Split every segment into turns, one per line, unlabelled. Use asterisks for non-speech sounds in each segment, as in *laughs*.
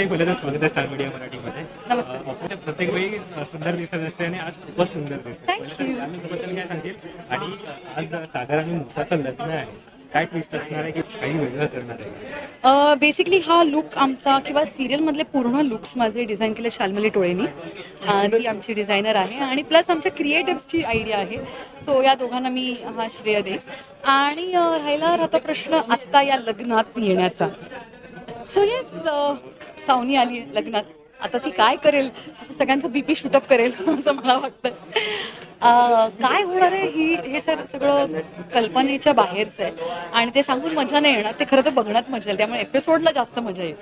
ते तर स्वागत आहे स्टार मीडिया मराठीमध्ये.
नमस्कार.
अपूर्व प्रत्येक वेळी सुंदर दिसत असते आणि आज खूपच सुंदर दिसते.
Thank you.
काय सांगशील? आणि आज सागर आणि मुक्ताचं लग्न आहे. काय ट्विस्ट असणार आहे की काही वेगळं करणार आहे?
बेसिकली हा लुक आमचा किंवा सिरियलमधले पूर्ण लुक्स माझे डिझाईन केले शाल्मली टोळेनी. अ, ती आमची डिझायनर आहे. आणि प्लस आमच्या क्रिएटिव्सची आयडिया आहे. सो या दोघांना मी हा श्रेय देईन. आणि अ, राहिला राहता प्रश्न आत्ता या लग्नात येण्याचा. सो येस सावनी आली आहे लग्नात. आता ती काय करेल? असं सगळ्यांचं बीपी शूटअप करेल *laughs* असं मला वाटतं काय होणार आहे ही हे सर सगळं कल्पनेच्या बाहेरचं आहे. आणि ते सांगून मजा नाही येणार. ते खरं तर बघण्यात मजा येईल. त्यामुळे एपिसोडला जास्त मजा येईल.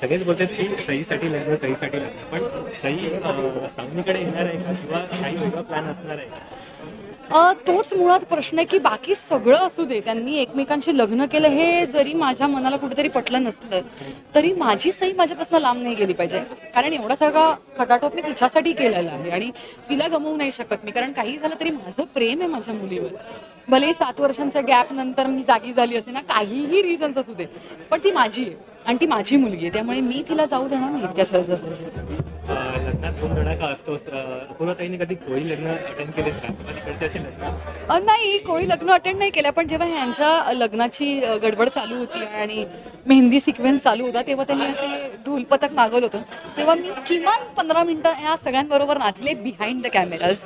सगळेच बोलतात की सईसाठी लग्न सईसाठी लग्न. पण सई सावनीकडे येणार आहे का? किंवा काही वेगळा प्लॅन असणार आहे?
तोच मुळात प्रश्न आहे की बाकी सगळं असू दे त्यांनी एकमेकांशी लग्न केलं हे जरी माझ्या मनाला कुठेतरी पटलं नसलं तरी माझी सई माझ्यापासून लांब नाही गेली पाहिजे. कारण एवढा सगळा खटाटोप मी तिच्यासाठी केलेला आहे आणि तिला गमवू नाही शकत मी. कारण काही झालं तरी माझं प्रेम आहे माझ्या मुलीवर. भले सात वर्षांच्या गॅप नंतर मी जागी झाली असे ना काहीही रिझन्स असू दे पण ती माझी आहे. आणि ती माझी मुलगी आहे त्यामुळे मी तिला जाऊ देणार नाही इतक्या
लग्नात अपूर्वताईने कधी कोळी लग्न अटेंड का?
अ, नाही कोळी लग्न अटेंड नाही केलं पण जेव्हा ह्यांच्या लग्नाची गडबड चालू होती आणि मेहंदी सिक्वेन्स चालू होता तेव्हा त्यांनी असे ढोलपथक मागवलं होतं. तेव्हा मी किमान पंधरा मिनिटं ह्या सगळ्यांबरोबर नाचले बिहाइंड द कॅमेराज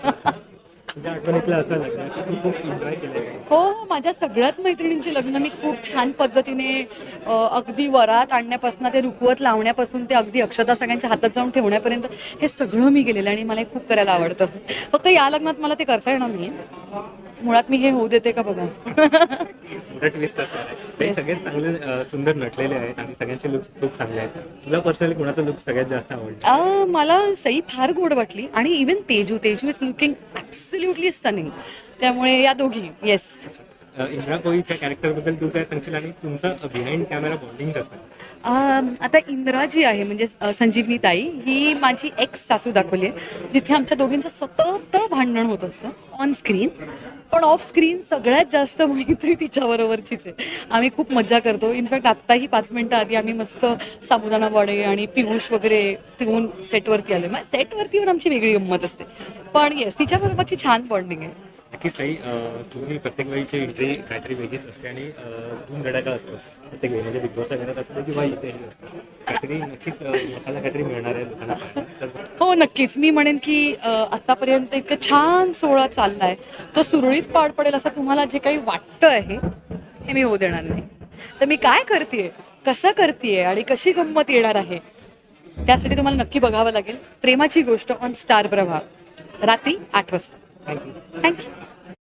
हो हो माझ्या सगळ्याच मैत्रिणींची लग्न मी खूप छान पद्धतीने अगदी वरात आणण्यापासून ते रुकवत लावण्यापासून ते अगदी अक्षता सगळ्यांच्या हातात जाऊन ठेवण्यापर्यंत हे सगळं मी गेलेलं आणि मला हे खूप करायला आवडतं. फक्त या लग्नात मला ते करता येणार नाही मुळात मी हे होऊ देते का बघा.
सगळेच चांगले सुंदर नटलेले आहेत आणि सगळ्यांचे लुक्स खूप चांगले आहेत. तुला पर्सनली कुणाचं लुक सगळ्यात जास्त आवडलं
मला सई फार गोड वाटली आणि even Teju Teju is looking absolutely stunning त्यामुळे या दोघी. येस
इंदिरा कोळीच्या कॅरेक्टरबद्दल तू काय सांगशील आणि तुमचं बिहाइंड कॅमेरा बॉन्डिंग कसं
आता इंदिरा जी आहे म्हणजे संजीवनी ताई. ही माझी एक्स सासू दाखवली आहे जिथे आमच्या दोघींचं सतत भांडण होत असतं ऑन स्क्रीन पण ऑफ स्क्रीन सगळ्यात जास्त मैत्री तिच्याबरोबरचीच आहे. आम्ही खूप मज्जा करतो. इनफॅक्ट आत्ताही पाच मिनटं आधी आम्ही मस्त साबुदाणा वडे आणि पियुष वगैरे पिऊन सेटवरती आलो मग सेटवरती पण आमची वेगळी गंमत असते. पण येस तिच्याबरोबरची छान बॉन्डिंग आहे.
नक्कीच अ, तुझी प्रत्येक वेळीची एंट्री काहीतरी वेगळीच असते आणि धूम धडाका असतो प्रत्येक वेळी म्हणजे बिग बॉसच्या घरात असतं किंवा असतं काहीतरी नक्कीच मसाला काहीतरी मिळणार आहे लोकांना पाहायला.
हो नक्कीच. मी म्हणेन की अ, आतापर्यंत इतकं छान सोहळा चाललाय. तो सुरळीत पार पडेल असं तुम्हाला जे काही वाटतं आहे हे मी होऊ देणार नाही. तर मी काय करते कसं करते आणि कशी गंमत येणार आहे त्यासाठी तुम्हाला नक्की बघावं लागेल. प्रेमाची गोष्ट ऑन स्टार प्रभाव रात्री आठ वाजता.
Thank you
thank you